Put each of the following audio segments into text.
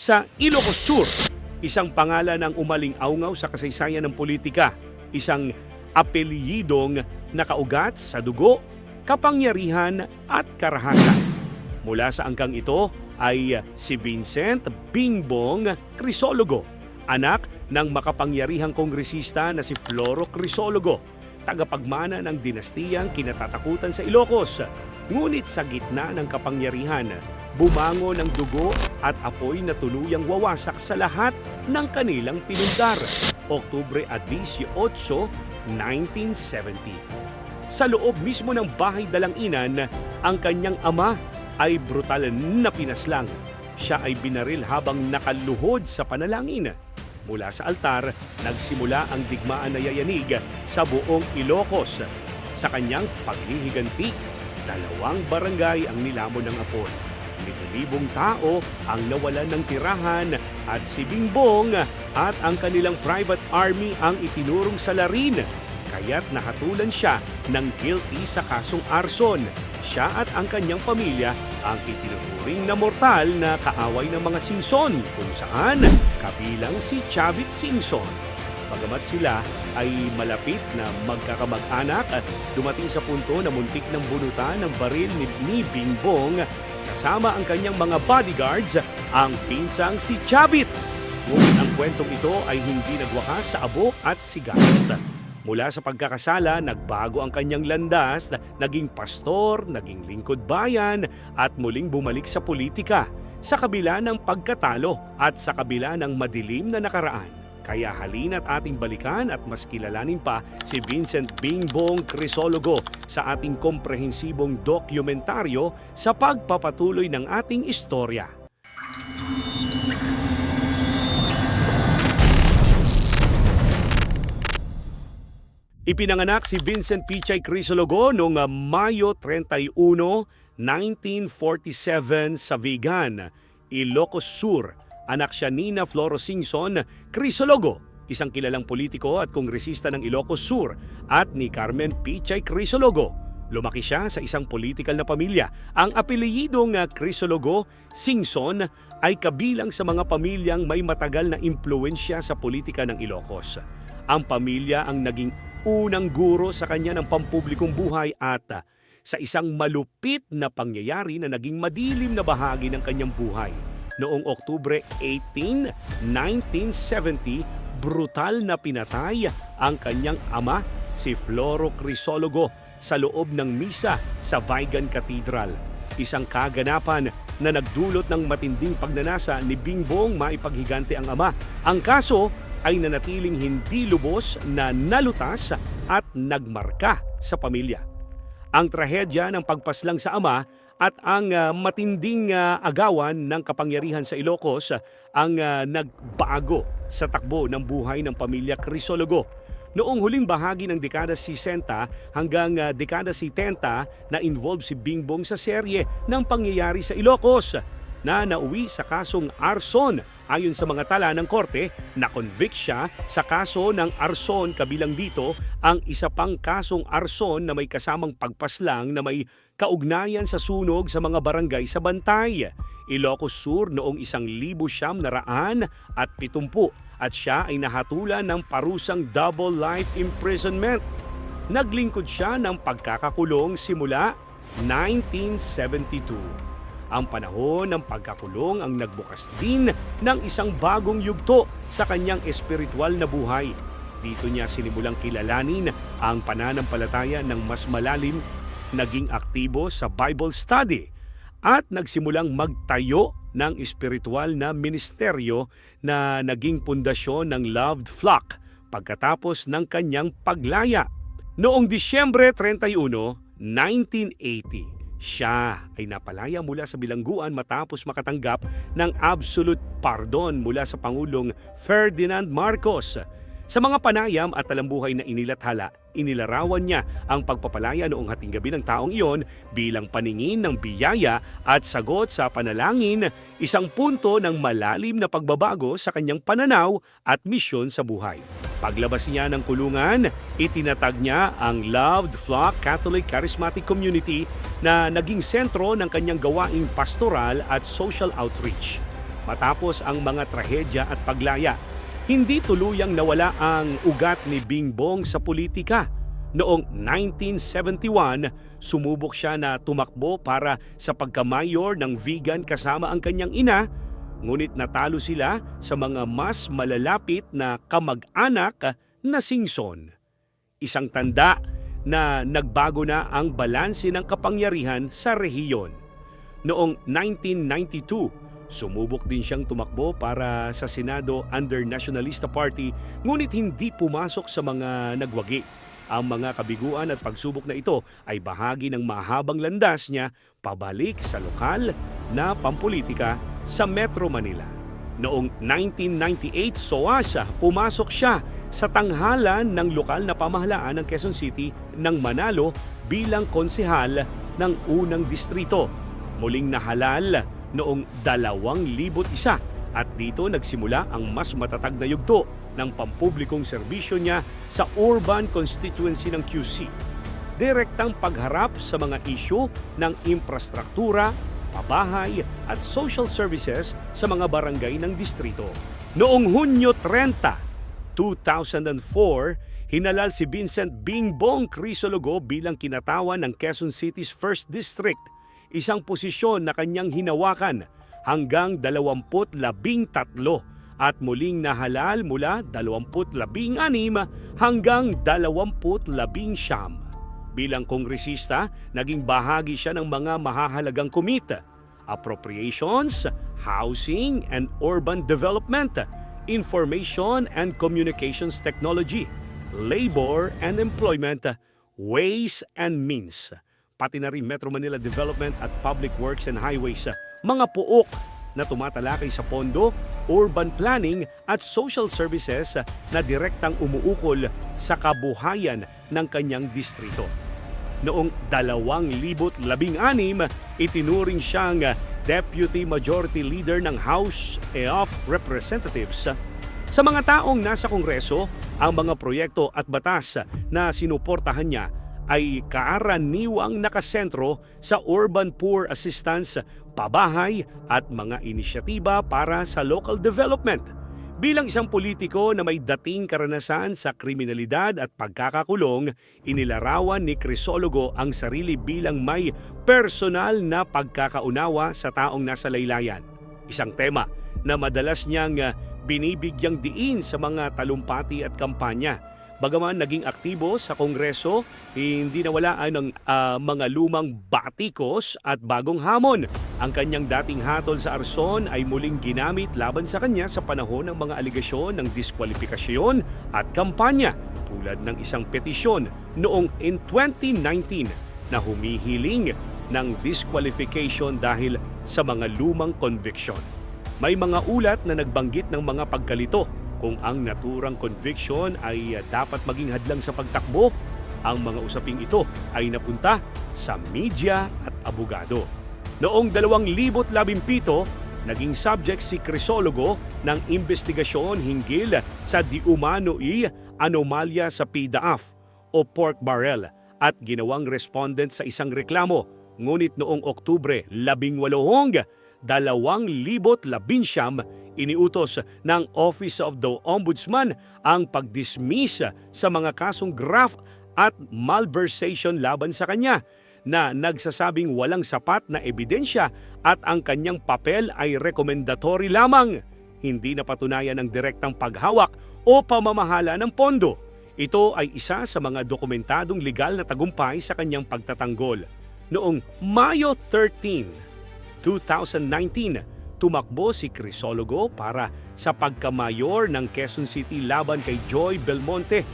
Sa Ilocos Sur, isang pangalan ang umaling aungaw sa kasaysayan ng politika. Isang apelyidong nakaugat sa dugo, kapangyarihan at karahasan. Mula sa angkang ito ay si Vincent Bingbong Crisologo, anak ng makapangyarihang kongresista na si Floro Crisologo, tagapagmana ng dinastiyang kinatatakutan sa Ilocos. Ngunit sa gitna ng kapangyarihan, bumango ng dugo at apoy na tuluyang wawasak sa lahat ng kanilang pinundar. Oktubre 18, 1970. Sa loob mismo ng bahay dalanginan, ang kanyang ama ay brutal na pinaslang. Siya ay binaril habang nakaluhod sa panalangin. Mula sa altar, nagsimula ang digmaan na yayanig sa buong Ilocos. Sa kanyang paghihiganti, dalawang barangay ang nilamon ng apoy. Libo-libong tao ang nawalan ng tirahan at si Bingbong at ang kanilang private army ang itinurong sa larin. Kaya't nahatulan siya ng guilty sa kasong arson. Siya at ang kanyang pamilya ang itinuturing na mortal na kaaway ng mga Simpson kung saan kabilang si Chavit Simpson. Bagamat sila ay malapit na magkakamag-anak at dumating sa punto na muntik ng bunutan ng baril ni, ni Bingbong kasama ang kanyang mga bodyguards ang pinsang si Chavit. Ngunit ang kwentong ito ay hindi nagwakas sa abo at sigaret. Mula sa pagkakasala, nagbago ang kanyang landas, naging pastor, naging lingkod bayan at muling bumalik sa politika sa kabila ng pagkatalo at sa kabila ng madilim na nakaraan. Kaya halina't ating balikan at mas kilalanin pa si Vincent Bingbong Crisologo sa ating komprehensibong dokumentaryo sa pagpapatuloy ng ating istorya. Ipinanganak si Vincent Pichay Crisologo noong ah, Mayo 31, 1947 sa Vigan, Ilocos Sur. Anak siya ni na Floro Singson Crisologo, isang kilalang politiko at kongresista ng Ilocos Sur, at ni Carmen Pichay Crisologo. Lumaki siya sa isang politikal na pamilya. Ang apelyidong ah, Crisologo Singson ay kabilang sa mga pamilyang may matagal na impluensya sa politika ng Ilocos. Ang pamilya ang naging unang guro sa kanya ng pampublikong buhay at ah, sa isang malupit na pangyayari na naging madilim na bahagi ng kanyang buhay. Noong Oktubre 18, 1970, brutal na pinatay ang kanyang ama, si Floro Crisologo, sa loob ng misa sa Vigan Cathedral. Isang kaganapan na nagdulot ng matinding pagnanasa ni Bingbong maipaghigante ang ama. Ang kaso ay nanatiling hindi lubos na nalutas at nagmarka sa pamilya. Ang trahedya ng pagpaslang sa ama at ang ah, matinding ah, agawan ng kapangyarihan sa Ilocos ang ah, nagbago sa takbo ng buhay ng pamilya Crisologo. Noong huling bahagi ng dekada 60 hanggang ah, dekada 70 na involved si Bingbong sa serye ng pangyayari sa Ilocos na nauwi sa kasong arson. Ayon sa mga tala ng korte, na-convict siya sa kaso ng arson kabilang dito ang isa pang kasong arson na may kasamang pagpaslang na may kaugnayan sa sunog sa mga barangay sa Bantay. Ilocos Sur noong isang libo siyam na raan at pitumpu at siya ay nahatulan ng parusang double life imprisonment. Naglingkod siya ng pagkakakulong simula 1972. Ang panahon ng pagkakulong ang nagbukas din ng isang bagong yugto sa kanyang espiritual na buhay. Dito niya sinimulang kilalanin ang pananampalataya ng mas malalim, naging aktibo sa Bible study at nagsimulang magtayo ng espiritual na ministeryo na naging pundasyon ng Loved Flock pagkatapos ng kanyang paglaya. Noong Disyembre 31, 1980, siya ay napalaya mula sa bilangguan matapos makatanggap ng absolute pardon mula sa Pangulong Ferdinand Marcos. Sa mga panayam at talambuhay na inilathala, inilarawan niya ang pagpapalaya noong hating gabi ng taong iyon bilang paningin ng biyaya at sagot sa panalangin, isang punto ng malalim na pagbabago sa kanyang pananaw at misyon sa buhay. Paglabas niya ng kulungan, itinatag niya ang Loved Flock Catholic Charismatic Community na naging sentro ng kanyang gawaing pastoral at social outreach. matapos ang mga trahedya at paglaya. Hindi tuluyang nawala ang ugat ni Bingbong sa politika. Noong 1971, sumubok siya na tumakbo para sa pagkamayor ng vegan kasama ang kanyang ina, ngunit natalo sila sa mga mas malalapit na kamag-anak na singson. Isang tanda na nagbago na ang balanse ng kapangyarihan sa rehiyon. Noong 1992, sumubok din siyang tumakbo para sa Senado under Nationalista Party ngunit hindi pumasok sa mga nagwagi. Ang mga kabiguan at pagsubok na ito ay bahagi ng mahabang landas niya pabalik sa lokal na pampolitika sa Metro Manila. Noong 1998, SOASA, pumasok siya sa tanghalan ng lokal na pamahalaan ng Quezon City ng Manalo bilang konsehal ng unang distrito. Muling nahalal noong 2001 at dito nagsimula ang mas matatag na yugto ng pampublikong serbisyo niya sa urban constituency ng QC. Direktang pagharap sa mga isyu ng infrastruktura, pabahay at social services sa mga barangay ng distrito. Noong Hunyo 30, 2004, hinalal si Vincent Bingbong Crisologo bilang kinatawan ng Quezon City's 1st District, isang posisyon na kanyang hinawakan hanggang 2013 at muling nahalal mula 2016 hanggang 2019. Bilang kongresista, naging bahagi siya ng mga mahahalagang komite, appropriations, housing and urban development, information and communications technology, labor and employment, ways and means, pati na rin Metro Manila Development at Public Works and Highways, mga puok na tumatalakay sa pondo, urban planning at social services na direktang umuukol sa kabuhayan ng kanyang distrito. Noong 2016, itinuring siyang Deputy Majority Leader ng House of Representatives. Sa mga taong nasa Kongreso, ang mga proyekto at batas na sinuportahan niya ay kaaraniwang nakasentro sa urban poor assistance, pabahay at mga inisyatiba para sa local development. Bilang isang politiko na may dating karanasan sa kriminalidad at pagkakakulong, inilarawan ni Crisologo ang sarili bilang may personal na pagkakaunawa sa taong nasa laylayan. Isang tema na madalas niyang ah, binibigyang diin sa mga talumpati at kampanya. Bagaman naging aktibo sa Kongreso, hindi nawalaan ng ah, mga lumang batikos at bagong hamon. Ang kanyang dating hatol sa arson ay muling ginamit laban sa kanya sa panahon ng mga aligasyon ng diskwalifikasyon at kampanya tulad ng isang petisyon noong in 2019 na humihiling ng disqualification dahil sa mga lumang conviction. May mga ulat na nagbanggit ng mga pagkalito kung ang naturang conviction ay uh, dapat maging hadlang sa pagtakbo. Ang mga usaping ito ay napunta sa media at abogado. Noong 2017, naging subject si Crisologo ng investigasyon hinggil sa di umano'y anomalya sa PDAF o pork barrel at ginawang respondent sa isang reklamo. Ngunit noong Oktubre 18, 2019, iniutos ng Office of the Ombudsman ang pag-dismiss sa mga kasong graft at malversation laban sa kanya na nagsasabing walang sapat na ebidensya at ang kanyang papel ay rekomendatory lamang. Hindi na patunayan ng direktang paghawak o pamamahala ng pondo. Ito ay isa sa mga dokumentadong legal na tagumpay sa kanyang pagtatanggol. Noong Mayo 13, 2019, tumakbo si Crisologo para sa pagkamayor ng Quezon City laban kay Joy Belmonte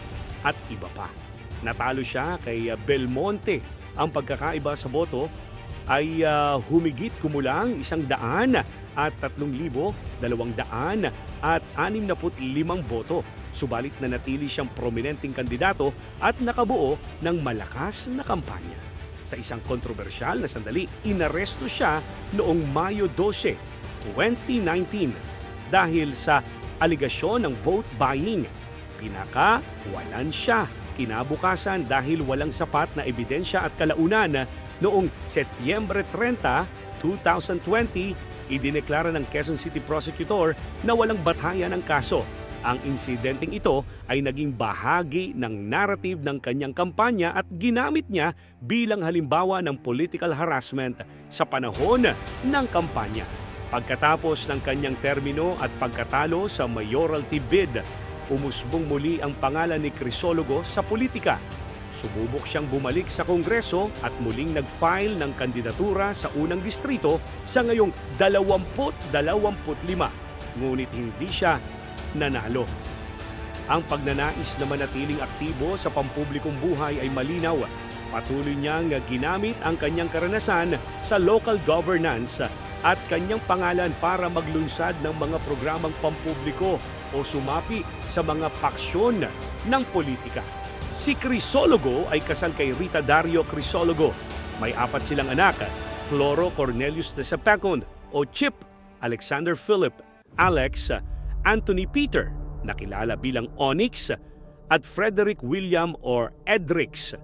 at iba pa. Natalo siya kay Belmonte. Ang pagkakaiba sa boto ay ah, humigit kumulang isang daan at tatlong libo, dalawang daan at anim na limang boto. Subalit na natili siyang prominenteng kandidato at nakabuo ng malakas na kampanya. Sa isang kontrobersyal na sandali, inaresto siya noong Mayo 12, 2019 dahil sa aligasyon ng vote buying. Pinakawalan siya kinabukasan dahil walang sapat na ebidensya at kalaunan noong Setyembre 30, 2020 idineklara ng Quezon City Prosecutor na walang batayan ang kaso. Ang insidenteng ito ay naging bahagi ng narrative ng kanyang kampanya at ginamit niya bilang halimbawa ng political harassment sa panahon ng kampanya. Pagkatapos ng kanyang termino at pagkatalo sa mayoralty bid, umusbong muli ang pangalan ni Crisologo sa politika. Sumubok siyang bumalik sa Kongreso at muling nag-file ng kandidatura sa unang distrito sa ngayong 20-25. Ngunit hindi siya nanalo. Ang pagnanais na manatiling aktibo sa pampublikong buhay ay malinaw. Patuloy niyang ginamit ang kanyang karanasan sa local governance at kanyang pangalan para maglunsad ng mga programang pampubliko o sumapi sa mga paksyon ng politika. Si Crisologo ay kasal kay Rita Dario Crisologo. May apat silang anak, Floro Cornelius de Sapacon o Chip, Alexander Philip, Alex, Anthony Peter, nakilala bilang Onyx, at Frederick William or Edrix.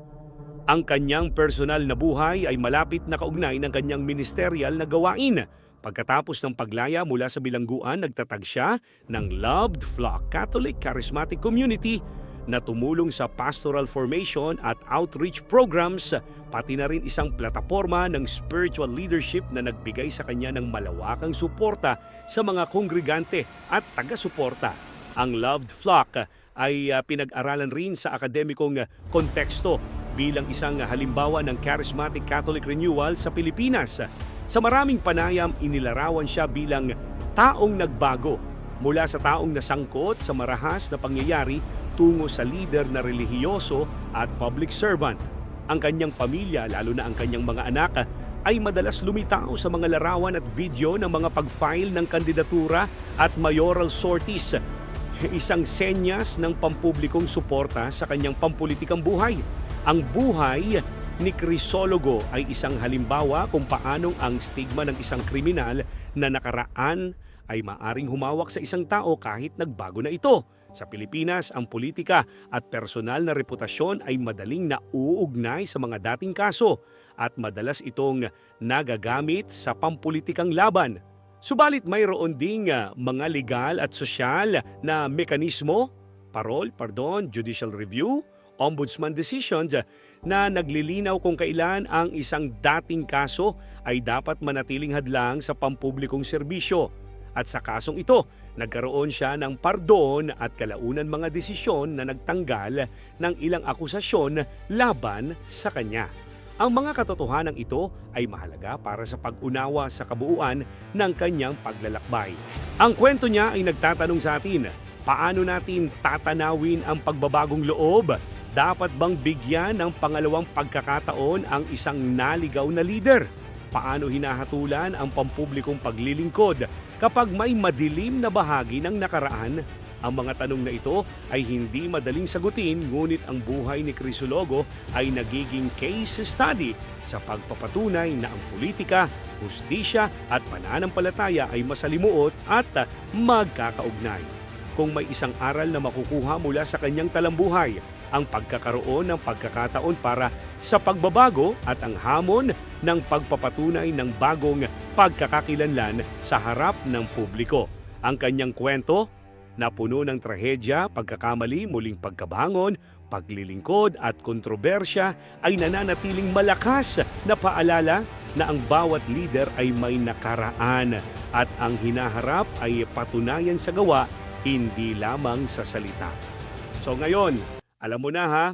Ang kanyang personal na buhay ay malapit na kaugnay ng kanyang ministerial na gawain. Pagkatapos ng paglaya mula sa bilangguan, nagtatag siya ng Loved Flock Catholic Charismatic Community na tumulong sa pastoral formation at outreach programs, pati na rin isang plataforma ng spiritual leadership na nagbigay sa kanya ng malawakang suporta sa mga kongregante at taga-suporta. Ang Loved Flock ay ah, pinag-aralan rin sa akademikong konteksto bilang isang halimbawa ng charismatic Catholic renewal sa Pilipinas. Sa maraming panayam, inilarawan siya bilang taong nagbago mula sa taong nasangkot sa marahas na pangyayari tungo sa leader na relihiyoso at public servant. Ang kanyang pamilya, lalo na ang kanyang mga anak, ay madalas lumitaw sa mga larawan at video ng mga pag-file ng kandidatura at mayoral sorties isang senyas ng pampublikong suporta sa kanyang pampulitikang buhay. Ang buhay ni Crisologo ay isang halimbawa kung paanong ang stigma ng isang kriminal na nakaraan ay maaring humawak sa isang tao kahit nagbago na ito. Sa Pilipinas, ang politika at personal na reputasyon ay madaling nauugnay sa mga dating kaso at madalas itong nagagamit sa pampulitikang laban. Subalit mayroon ding ah, mga legal at sosyal na mekanismo, parol, pardon, judicial review, ombudsman decisions na naglilinaw kung kailan ang isang dating kaso ay dapat manatiling hadlang sa pampublikong serbisyo. At sa kasong ito, nagkaroon siya ng pardon at kalaunan mga desisyon na nagtanggal ng ilang akusasyon laban sa kanya. Ang mga katotohanan ito ay mahalaga para sa pag-unawa sa kabuuan ng kanyang paglalakbay. Ang kwento niya ay nagtatanong sa atin, paano natin tatanawin ang pagbabagong loob? Dapat bang bigyan ng pangalawang pagkakataon ang isang naligaw na leader? Paano hinahatulan ang pampublikong paglilingkod kapag may madilim na bahagi ng nakaraan? Ang mga tanong na ito ay hindi madaling sagutin ngunit ang buhay ni Crisologo ay nagiging case study sa pagpapatunay na ang politika, hustisya at pananampalataya ay masalimuot at magkakaugnay. Kung may isang aral na makukuha mula sa kanyang talambuhay, ang pagkakaroon ng pagkakataon para sa pagbabago at ang hamon ng pagpapatunay ng bagong pagkakakilanlan sa harap ng publiko. Ang kanyang kwento na puno ng trahedya, pagkakamali, muling pagkabangon, paglilingkod at kontrobersya ay nananatiling malakas na paalala na ang bawat leader ay may nakaraan at ang hinaharap ay patunayan sa gawa, hindi lamang sa salita. So ngayon, alam mo na ha,